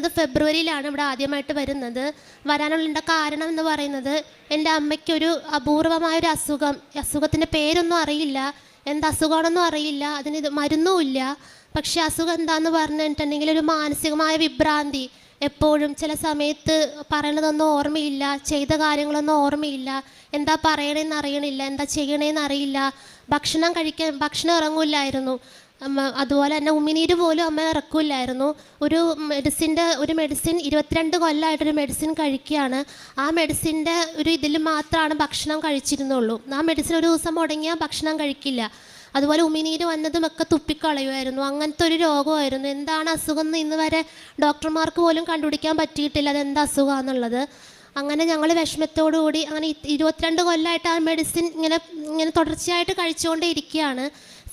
അത് ഫെബ്രുവരിയിലാണ് ഇവിടെ ആദ്യമായിട്ട് വരുന്നത്. വരാനുള്ള കാരണം എന്ന് പറയുന്നത് എന്റെ അമ്മയ്ക്കൊരു അപൂർവമായൊരു അസുഖം. അസുഖത്തിന്റെ പേരൊന്നും അറിയില്ല. എന്ത് അസുഖമാണെന്നും അറിയില്ല. അതിന് ഇത് മരുന്നുമില്ല പക്ഷേ അസുഖം എന്താന്ന് പറഞ്ഞിട്ടുണ്ടെങ്കിൽ ഒരു മാനസികമായ വിഭ്രാന്തി. എപ്പോഴും ചില സമയത്ത് പറയണതൊന്നും ഓർമ്മയില്ല. ചെയ്ത കാര്യങ്ങളൊന്നും ഓർമ്മയില്ല. എന്താ പറയണേന്ന് അറിയണില്ല. എന്താ ചെയ്യണേന്ന് അറിയില്ല. ഭക്ഷണം കഴിക്കാൻ ഭക്ഷണം ഇറങ്ങില്ലായിരുന്നു. അമ്മ അതുപോലെ തന്നെ ഉമിനീര് പോലും അമ്മ ഇറക്കില്ലായിരുന്നു. ഒരു മെഡിസിന്റെ ഒരു മെഡിസിൻ ഇരുപത്തിരണ്ട് കൊല്ലമായിട്ടൊരു മെഡിസിൻ കഴിക്കുകയാണ്. ആ മെഡിസിന്റെ ഒരു ഇതിൽ മാത്രമാണ് ഭക്ഷണം കഴിച്ചിരുന്നുള്ളൂ. ആ മെഡിസിൻ ഒരു ദിവസം മുടങ്ങിയാൽ ഭക്ഷണം കഴിക്കില്ല. അതുപോലെ ഉമിനീര് വന്നതും ഒക്കെ തുപ്പിക്കളയുമായിരുന്നു. അങ്ങനത്തെ ഒരു രോഗമായിരുന്നു. എന്താണ് അസുഖം എന്ന് ഇന്ന് വരെ ഡോക്ടർമാർക്ക് പോലും കണ്ടുപിടിക്കാൻ പറ്റിയിട്ടില്ല. അതെന്താ അസുഖമാണെന്നുള്ളത് അങ്ങനെ ഞങ്ങൾ വിഷമത്തോടുകൂടി അങ്ങനെ ഇരുപത്തിരണ്ട് കൊല്ലമായിട്ട് ആ മെഡിസിൻ ഇങ്ങനെ ഇങ്ങനെ തുടർച്ചയായിട്ട് കഴിച്ചുകൊണ്ടേ ഇരിക്കുകയാണ്.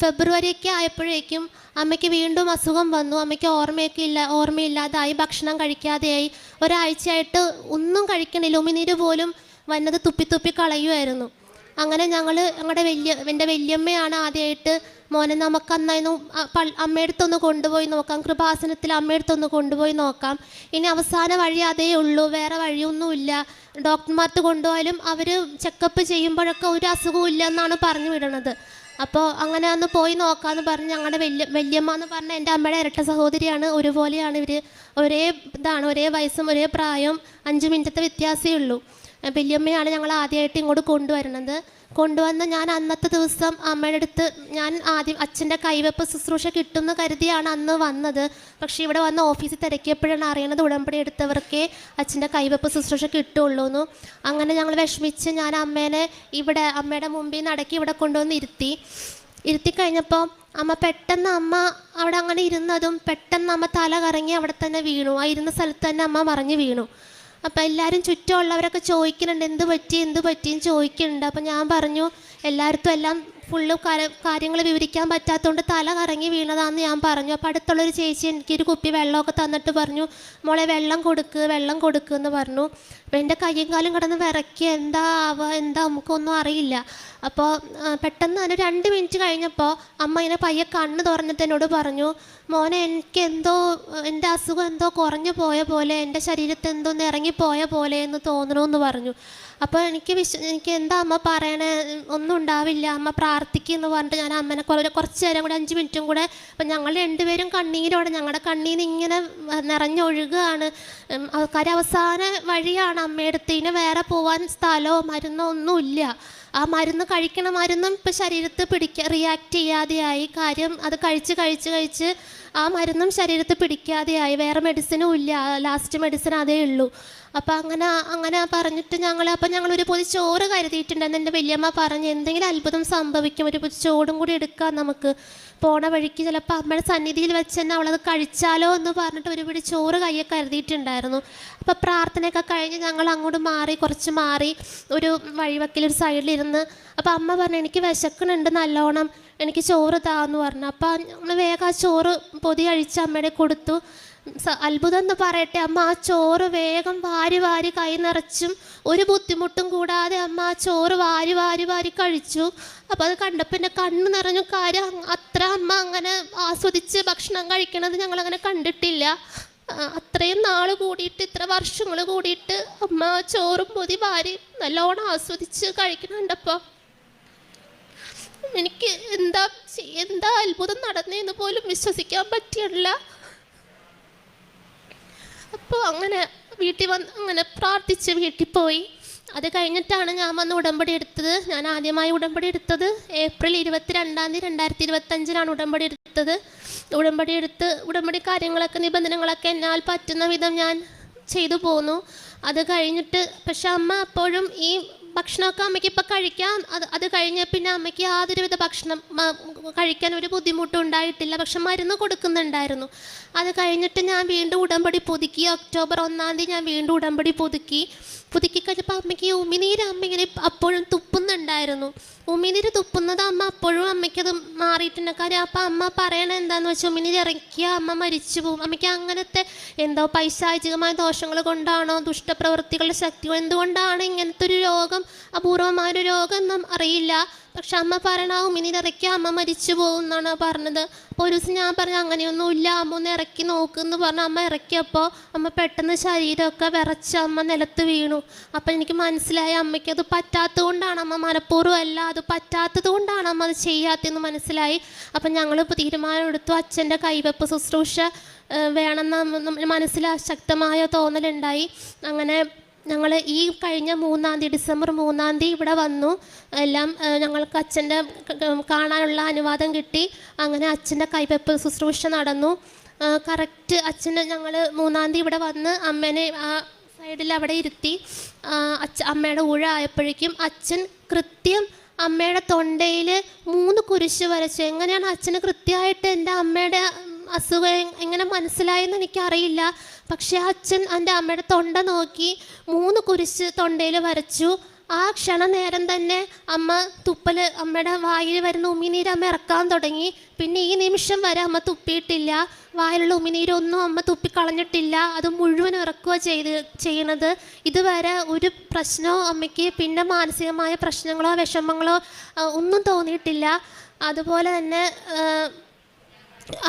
ഫെബ്രുവരി ഒക്കെ ആയപ്പോഴേക്കും അമ്മയ്ക്ക് വീണ്ടും അസുഖം വന്നു. അമ്മയ്ക്ക് ഓർമ്മയൊക്കെ ഇല്ല ഓർമ്മയില്ലാതായി. ഭക്ഷണം കഴിക്കാതെയായി. ഒരാഴ്ചയായിട്ട് ഒന്നും കഴിക്കണില്ല. ഉമിനീര് പോലും വന്നത് തുപ്പി തുപ്പി കളയുമായിരുന്നു അങ്ങനെ ഞങ്ങൾ ഞങ്ങളുടെ വലിയ എന്റെ വല്യമ്മയാണ് ആദ്യമായിട്ട് മോനെ നമുക്ക് അന്നായിരുന്നു അമ്മയടുത്തൊന്ന് കൊണ്ടുപോയി നോക്കാം. കൃപാസനത്തിൽ അമ്മയടുത്തൊന്ന് കൊണ്ടുപോയി നോക്കാം. ഇനി അവസാന വഴി അതേ ഉള്ളൂ. വേറെ വഴിയൊന്നുമില്ല. ഡോക്ടർമാർക്ക് കൊണ്ടുപോയാലും അവർ ചെക്കപ്പ് ചെയ്യുമ്പോഴൊക്കെ ഒരു അസുഖവും ഇല്ല എന്നാണ് പറഞ്ഞു വിടണത്. അപ്പോൾ അങ്ങനെ ഒന്ന് പോയി നോക്കാമെന്ന് പറഞ്ഞ് ഞങ്ങളുടെ വലിയ വല്യമ്മ എന്ന് പറഞ്ഞ എന്റെ അമ്മയുടെ ഇരട്ട സഹോദരിയാണ്. ഒരുപോലെയാണ് ഇവർ ഒരേ ഇതാണ് ഒരേ വയസ്സും ഒരേ പ്രായവും അഞ്ച് മിനിറ്റത്തെ വ്യത്യാസമേ ഉള്ളൂ. വല്യമ്മയാണ് ഞങ്ങൾ ആദ്യമായിട്ട് ഇങ്ങോട്ട് കൊണ്ടുവരുന്നത്. കൊണ്ടുവന്ന് ഞാൻ അന്നത്തെ ദിവസം അമ്മയുടെ അടുത്ത് ഞാൻ ആദ്യം അച്ഛന്റെ കൈവെപ്പ് ശുശ്രൂഷ കിട്ടുമെന്ന് കരുതിയാണ് അന്ന് വന്നത്. പക്ഷേ ഇവിടെ വന്ന് ഓഫീസിൽ തിരക്കിയപ്പോഴാണ് അറിയണത് ഉടമ്പടി എടുത്തവർക്കേ അച്ഛന്റെ കൈവെപ്പ് ശുശ്രൂഷ കിട്ടുള്ളൂ എന്ന് അങ്ങനെ ഞങ്ങൾ വിഷമിച്ച് ഞാൻ അമ്മേനെ ഇവിടെ അമ്മയുടെ മുമ്പിൽ നിന്ന് അടക്കി ഇവിടെ കൊണ്ടുവന്ന് ഇരുത്തി. ഇരുത്തി കഴിഞ്ഞപ്പോൾ അമ്മ പെട്ടെന്ന് അമ്മ അവിടെ അങ്ങനെ ഇരുന്നതും പെട്ടെന്ന് അമ്മ തല കറങ്ങി അവിടെ തന്നെ വീണു. ആ ഇരുന്ന സ്ഥലത്ത് തന്നെ അമ്മ മറിഞ്ഞ് വീണു. അപ്പം എല്ലാവരും ചുറ്റുമുള്ളവരൊക്കെ ചോദിക്കുന്നുണ്ട് എന്ത് പറ്റി? എന്ത് പറ്റിയെന്ന് ചോദിക്കുന്നുണ്ട്. അപ്പം ഞാൻ പറഞ്ഞു എല്ലായിടത്തും എല്ലാം ഫുള്ള് കാര്യങ്ങൾ വിവരിക്കാൻ പറ്റാത്തതുകൊണ്ട് തല കറങ്ങി വീണതാന്ന് ഞാൻ പറഞ്ഞു. അപ്പോൾ അടുത്തുള്ളൊരു ചേച്ചി എനിക്കൊരു കുപ്പി വെള്ളമൊക്കെ തന്നിട്ട് പറഞ്ഞു മോളെ വെള്ളം കൊടുക്ക് വെള്ളം കൊടുക്ക് എന്ന് പറഞ്ഞു. അപ്പോൾ എന്റെ കയ്യും കാലും കിടന്ന് വിറക്കി എന്താ ആവുക എന്താ നമുക്കൊന്നും അറിയില്ല. അപ്പോൾ പെട്ടെന്ന് തന്നെ രണ്ട് മിനിറ്റ് കഴിഞ്ഞപ്പോൾ അമ്മ ഇങ്ങനെ പയ്യെ കണ്ണ് തുറന്നിട്ട് എന്നോട് പറഞ്ഞു മോനെ എനിക്ക് എന്തോ എന്റെ അസുഖം എന്തോ കുറഞ്ഞു പോയ പോലെ എന്റെ ശരീരത്തിൽ എന്തോ ഒന്ന് ഇറങ്ങിപ്പോയ പോലെ എന്ന് തോന്നണമെന്ന് പറഞ്ഞു. അപ്പോൾ എനിക്ക് വിശ്വ എനിക്ക് എന്താ അമ്മ പറയണേ? ഒന്നും ഉണ്ടാവില്ല. അമ്മ പ്രാർത്ഥിക്കുമെന്ന് പറഞ്ഞിട്ട് ഞാൻ അമ്മനെ കുറേ കുറച്ച് നേരം കൂടെ അഞ്ച് മിനിറ്റും കൂടെ അപ്പം ഞങ്ങൾ രണ്ടുപേരും കണ്ണീരോടെ ഞങ്ങളുടെ കണ്ണീന്ന് ഇങ്ങനെ നിറഞ്ഞൊഴുകുകയാണ് ആൾക്കാർ അവസാന വഴിയാണ് അമ്മയടുത്ത് ഇനി വേറെ പോവാൻ സ്ഥലമോ മരുന്നോ ഒന്നുമില്ല. ആ മരുന്ന് കഴിക്കണ മരുന്നും ഇപ്പം ശരീരത്തിൽ പിടിക്ക റിയാക്ട് ചെയ്യാതെയായി. കാര്യം അത് കഴിച്ച് കഴിച്ച് കഴിച്ച് ആ മരുന്നും ശരീരത്തിൽ പിടിക്കാതെയായി. വേറെ മെഡിസിനും ഇല്ല. ലാസ്റ്റ് മെഡിസിൻ അതേ ഉള്ളൂ. അപ്പം അങ്ങനെ അങ്ങനെ പറഞ്ഞിട്ട് ഞങ്ങൾ അപ്പം ഞങ്ങൾ ഒരു പൊതി ചോറ് കരുതിയിട്ടുണ്ടെന്ന് എന്റെ വലിയമ്മ പറഞ്ഞ് എന്തെങ്കിലും അത്ഭുതം സംഭവിക്കും ഒരു പൊതി ചോറും കൂടി എടുക്കാം നമുക്ക്. പോണ വഴിക്ക് ചിലപ്പോൾ അമ്മയുടെ സന്നിധിയിൽ വെച്ച് തന്നെ അവളത് കഴിച്ചാലോ എന്ന് പറഞ്ഞിട്ട് ഒരു പിടി ചോറ് കയ്യെ കരുതിയിട്ടുണ്ടായിരുന്നു. അപ്പോൾ പ്രാർത്ഥനയൊക്കെ കഴിഞ്ഞ് ഞങ്ങൾ അങ്ങോട്ട് മാറി കുറച്ച് മാറി ഒരു വഴിവക്കിൽ ഒരു സൈഡിലിരുന്ന് അപ്പോൾ അമ്മ പറഞ്ഞു എനിക്ക് വിശക്കുന്നുണ്ട് നല്ലോണം. എനിക്ക് ചോറ് താന്ന് പറഞ്ഞു. അപ്പോൾ ഞങ്ങൾ വേഗം ആ ചോറ് പൊതി അഴിച്ച് അമ്മയുടെ കൊടുത്തു. അത്ഭുതം എന്ന് പറയട്ടെ അമ്മ ആ ചോറ് വേഗം വാരി വാരി കൈ നിറച്ചും ഒരു ബുദ്ധിമുട്ടും കൂടാതെ അമ്മ ആ ചോറ് വാരി വാരി വാരി കഴിച്ചു. അപ്പോൾ അത് കണ്ടപ്പോൾ എന്റെ കണ്ണ് നിറഞ്ഞു. കാര്യം അത്ര അമ്മ അങ്ങനെ ആസ്വദിച്ച് ഭക്ഷണം കഴിക്കണത് ഞങ്ങളങ്ങനെ കണ്ടിട്ടില്ല. അത്രയും നാൾ കൂടിയിട്ട് ഇത്ര വർഷങ്ങൾ കൂടിയിട്ട് അമ്മ ചോറും പൊതി വാരി നല്ലോണം ആസ്വദിച്ച് കഴിക്കണുണ്ടപ്പോൾ എനിക്ക് എന്താ എന്താ അത്ഭുതം നടന്നതെന്ന് പോലും വിശ്വസിക്കാൻ പറ്റില്ല അപ്പോൾ അങ്ങനെ വീട്ടിൽ വന്ന് അങ്ങനെ പ്രാർത്ഥിച്ച് വീട്ടിൽ പോയി. അത് കഴിഞ്ഞിട്ടാണ് ഞാൻ വന്ന് ഉടമ്പടി എടുത്തത്. ഞാൻ ആദ്യമായി ഉടമ്പടി എടുത്തത് ഏപ്രിൽ ഇരുപത്തി രണ്ടാം തീയതി രണ്ടായിരത്തി ഇരുപത്തഞ്ചിലാണ് ഉടമ്പടി എടുത്തത്. ഉടമ്പടി എടുത്ത് ഉടമ്പടി കാര്യങ്ങളൊക്കെ നിബന്ധനകളൊക്കെ എന്നാൽ പറ്റുന്ന വിധം ഞാൻ ചെയ്തു പോന്നു. അത് കഴിഞ്ഞിട്ട് പക്ഷെ അമ്മ അപ്പോഴും ഈ ഭക്ഷണമൊക്കെ അമ്മയ്ക്ക് ഇപ്പം കഴിക്കാൻ അത് അത് കഴിഞ്ഞ പിന്നെ അമ്മയ്ക്ക് യാതൊരുവിധ ഭക്ഷണം കഴിക്കാൻ ഒരു ബുദ്ധിമുട്ടും ഉണ്ടായിട്ടില്ല. പക്ഷെ മരുന്ന് കൊടുക്കുന്നുണ്ടായിരുന്നു. അത് കഴിഞ്ഞിട്ട് ഞാൻ വീണ്ടും ഉടമ്പടി പുതുക്കി. ഒക്ടോബർ ഒന്നാം തീയതി ഞാൻ വീണ്ടും ഉടമ്പടി പുതുക്കി. പുതുക്കി കഴിഞ്ഞപ്പോൾ അമ്മയ്ക്ക് ഉമിനീര് അമ്മ ഇങ്ങനെ അപ്പോഴും തുപ്പുന്നുണ്ടായിരുന്നു. ഉമിനീര് തുപ്പുന്നത് അമ്മ അപ്പോഴും അമ്മയ്ക്കത് മാറിയിട്ടുണ്ട്. കാര്യം അപ്പം അമ്മ പറയണ എന്താന്ന് വെച്ചാൽ ഉമിനീര് ഇറക്കിയ അമ്മ മരിച്ചു പോകും അമ്മയ്ക്ക് അങ്ങനത്തെ എന്തോ പൈശാചികമായ ദോഷങ്ങൾ കൊണ്ടാണോ ദുഷ്ടപ്രവൃത്തികളുടെ ശക്തി എന്തുകൊണ്ടാണ് ഇങ്ങനത്തെ ഒരു രോഗം അപൂർവമായ ഒരു രോഗം എന്നും അറിയില്ല. പക്ഷെ അമ്മ പറയണാവും ഇനി ഇറക്കി അമ്മ മരിച്ചു പോകും എന്നാണ് പറഞ്ഞത്. അപ്പോൾ ഒരു ദിവസം ഞാൻ പറഞ്ഞു അങ്ങനെയൊന്നും ഇല്ല അമ്മ ഒന്ന് ഇറക്കി നോക്കുമെന്ന് പറഞ്ഞ് അമ്മ ഇറക്കിയപ്പോൾ അമ്മ പെട്ടെന്ന് ശരീരമൊക്കെ വിറച്ച് അമ്മ നിലത്ത് വീണു. അപ്പം എനിക്ക് മനസ്സിലായി അമ്മയ്ക്ക് അത് പറ്റാത്തത് കൊണ്ടാണ് അമ്മ മനഃപൂർവം അല്ല അത് പറ്റാത്തത് കൊണ്ടാണ് അമ്മ അത് ചെയ്യാത്തതെന്ന് മനസ്സിലായി. അപ്പം ഞങ്ങൾ തീരുമാനമെടുത്തു അച്ഛന്റെ കൈവെപ്പ് ശുശ്രൂഷ വേണമെന്ന് മനസ്സിൽ ശക്തമായ തോന്നലുണ്ടായി. അങ്ങനെ ഞങ്ങൾ ഈ കഴിഞ്ഞ മൂന്നാം തീയതി ഡിസംബർ മൂന്നാം തീയതി ഇവിടെ വന്നു. എല്ലാം ഞങ്ങൾക്ക് അച്ഛന്റെ കാണാനുള്ള അനുവാദം കിട്ടി. അങ്ങനെ അച്ഛന്റെ കൈവെപ്പ് ശുശ്രൂഷ നടന്നു. കറക്റ്റ് അച്ഛന്റെ ഞങ്ങൾ മൂന്നാം തീയതി ഇവിടെ വന്ന് അമ്മേനെ ആ സൈഡിൽ അവിടെ ഇരുത്തി അച്ഛ അമ്മയുടെ ഊഴ ആയപ്പോഴേക്കും അച്ഛൻ കൃത്യം അമ്മയുടെ തൊണ്ടയിൽ മൂന്ന് കുരിശ് വരച്ചു. എങ്ങനെയാണ് അച്ഛന് കൃത്യമായിട്ട് എന്റെ അമ്മയുടെ അസുഖം എങ്ങനെ മനസ്സിലായെന്ന് എനിക്കറിയില്ല. പക്ഷേ അച്ഛൻ എന്റെ അമ്മയുടെ തൊണ്ട നോക്കി മൂന്ന് കുരിശ് തൊണ്ടയിൽ വരച്ചു. ആ ക്ഷണനേരം തന്നെ അമ്മ തുപ്പൽ അമ്മയുടെ വായിൽ വരുന്ന ഉമിനീര് അമ്മ ഇറക്കാൻ തുടങ്ങി. പിന്നെ ഈ നിമിഷം വരെ അമ്മ തുപ്പിയിട്ടില്ല. വായിലുള്ള ഉമിനീരൊന്നും അമ്മ തുപ്പിക്കളഞ്ഞിട്ടില്ല അത് മുഴുവൻ ഇറക്കുക ചെയ്ത് ചെയ്യണത്. ഇതുവരെ ഒരു പ്രശ്നമോ അമ്മയ്ക്ക് പിന്നെ മാനസികമായ പ്രശ്നങ്ങളോ വിഷമങ്ങളോ ഒന്നും തോന്നിയിട്ടില്ല. അതുപോലെ തന്നെ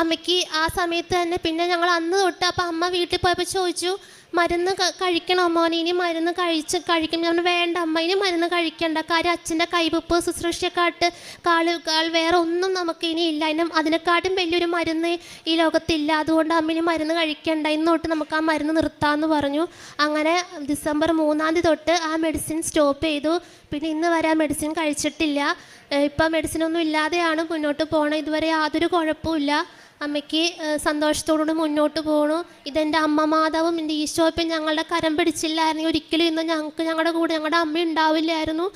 അമ്മയ്ക്ക് ആ സമയത്ത് തന്നെ. പിന്നെ ഞങ്ങൾ അന്ന് തൊട്ട് അപ്പം അമ്മ വീട്ടിൽ പോയപ്പോൾ ചോദിച്ചു മരുന്ന് കഴിക്കണം അമ്മോനെ മോനെ? ഇനി മരുന്ന് കഴിച്ച് കഴിക്കും. പറഞ്ഞു, വേണ്ട അമ്മ ഇനി മരുന്ന് കഴിക്കണ്ട. കാര്യം അച്ഛന്റെ കൈവപ്പ് ശുശ്രൂഷക്കാട്ട് കാളുകാൾ വേറെ ഒന്നും നമുക്ക് ഇനി ഇല്ല. അതിന് അതിനെക്കാട്ടും വലിയൊരു മരുന്ന് ഈ ലോകത്തില്ല. അതുകൊണ്ട് അമ്മ ഇനി മരുന്ന് കഴിക്കണ്ട. ഇന്ന് തൊട്ട് നമുക്ക് ആ മരുന്ന് നിർത്താമെന്ന് പറഞ്ഞു. അങ്ങനെ ഡിസംബർ മൂന്നാം തീയതി തൊട്ട് ആ മെഡിസിൻ സ്റ്റോപ്പ് ചെയ്തു. പിന്നെ ഇന്ന് വരെ ആ മെഡിസിൻ കഴിച്ചിട്ടില്ല. ഇപ്പം മെഡിസിൻ ഒന്നും ഇല്ലാതെയാണ് മുന്നോട്ട് പോകണം ഇതുവരെ യാതൊരു കുഴപ്പമില്ല അമ്മയ്ക്ക് സന്തോഷത്തോടുകൂടി മുന്നോട്ട് പോകണു ഇതെന്റെ അമ്മ മാതാവും എന്റെ ഈശോപ്പം ഞങ്ങളുടെ കരം പിടിച്ചില്ലായിരുന്നെങ്കിൽ ഒരിക്കലും ഇന്ന് ഞങ്ങൾക്ക് ഞങ്ങളുടെ കൂടെ ഞങ്ങളുടെ അമ്മ ഉണ്ടാവില്ലായിരുന്നു.